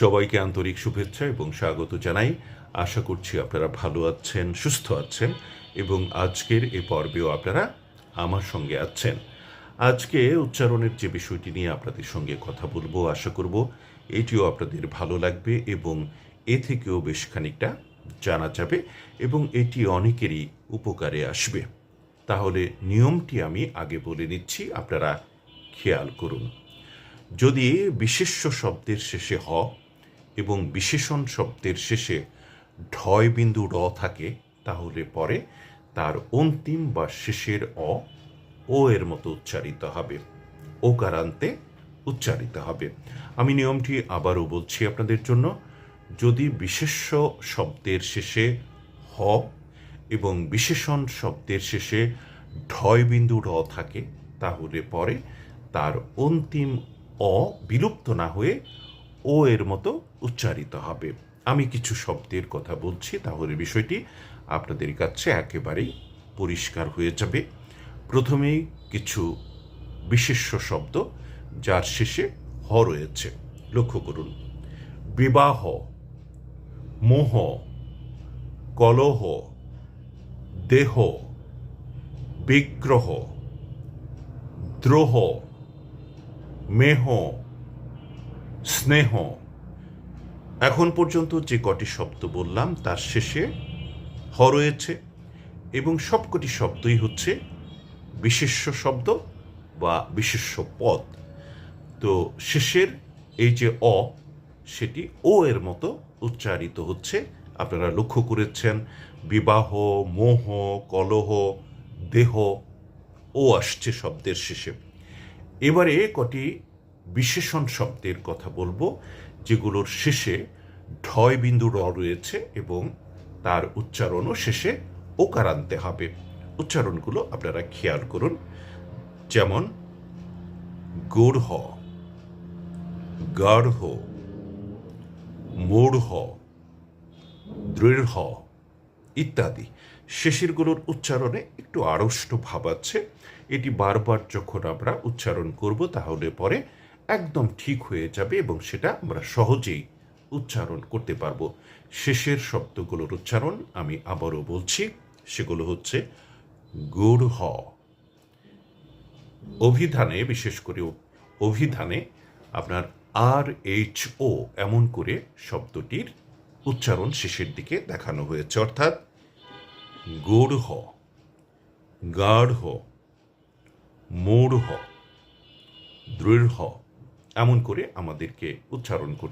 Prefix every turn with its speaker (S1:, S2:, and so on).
S1: সবাইকে আন্তরিক শুভেচ্ছা এবং স্বাগত জানাই। আশা করছি আপনারা ভালো আছেন, সুস্থ আছেন এবং আজকের এ পর্বেও আপনারা আমার সঙ্গে আছেন। আজকে উচ্চারণের যে বিষয়টি নিয়ে আপনাদের সঙ্গে কথা বলব, আশা করব এটিও আপনাদের ভালো লাগবে এবং এ থেকেও বেশ খানিকটা জানা যাবে এবং এটি অনেকেরই উপকারে আসবে। তাহলে নিয়মটি আমি আগে বলে নিচ্ছি, আপনারা খেয়াল করুন। যদি বিশেষ্য শব্দের শেষে হ এবং বিশেষণ শব্দের শেষে ঢয় বিন্দু র থাকে, তাহলে পরে তার অন্তিম বা শেষের অ, ও এর মতো উচ্চারিত হবে। ও কারান্তে উচ্চারিত হবে। আমি নিয়মটি আবারও বলছি আপনাদের জন্য। যদি বিশেষ্য শব্দের শেষে হ এবং বিশেষণ শব্দের শেষে ঢয় বিন্দু র থাকে, তাহলে পরে তার অন্তিম অ বিলুপ্ত না হয়ে ও এর মতো উচ্চারিত হবে। আমি কিছু শব্দের কথা বলছি, তাহলে বিষয়টি আপনাদের কাছে একেবারেই পরিষ্কার হয়ে যাবে। প্রথমেই কিছু বিশেষ্য শব্দ, যার শেষে হ রয়েছে। লক্ষ্য করুন। বিবাহ, মোহ, কলহ, দেহ, বিগ্রহ, দ্রোহ, মেহ স্নেহ। এখন পর্যন্ত যে কটি শব্দ বললাম, তার শেষে হ রয়েছে এবং সবকটি শব্দই হচ্ছে বিশেষ্য শব্দ বা বিশেষ্য পদ। তো শেষের এই যে অ, সেটি ও এর মতো উচ্চারিত হচ্ছে। আপনারা লক্ষ্য করেছেন, বিবাহ, মোহ, কলহ, দেহ, ও আসছে শব্দের শেষে। এবারে কটি বিশেষণ শব্দের কথা বলব, যেগুলোর শেষে ঢয় বিন্দু র রয়েছে এবং তার উচ্চারণও শেষে ওকার আনতে হবে। উচ্চারণগুলো আপনারা খেয়াল করুন। যেমন, গূঢ়, গাঢ়, মূঢ়, দৃঢ় ইত্যাদি। শেষেরগুলোর উচ্চারণে একটু আড়ষ্ট ভাব আছে। এটি বারবার যখন আমরা উচ্চারণ করব, তাহলে পরে একদম ঠিক হয়ে যাবে এবং সেটা আমরা সহজেই উচ্চারণ করতে পারব। শেষের শব্দগুলোর উচ্চারণ আমি আবারও বলছি, সেগুলো হচ্ছে গুড় হ। অভিধানে, বিশেষ করে অভিধানে আপনার আর এইচ ও এমন করে শব্দটির উচ্চারণ শেষের দিকে দেখানো হয়েছে। অর্থাৎ গূঢ় গাঢ়, মূঢ়, দৃঢ় এমন করে আমাদেরকে উচ্চারণ করতে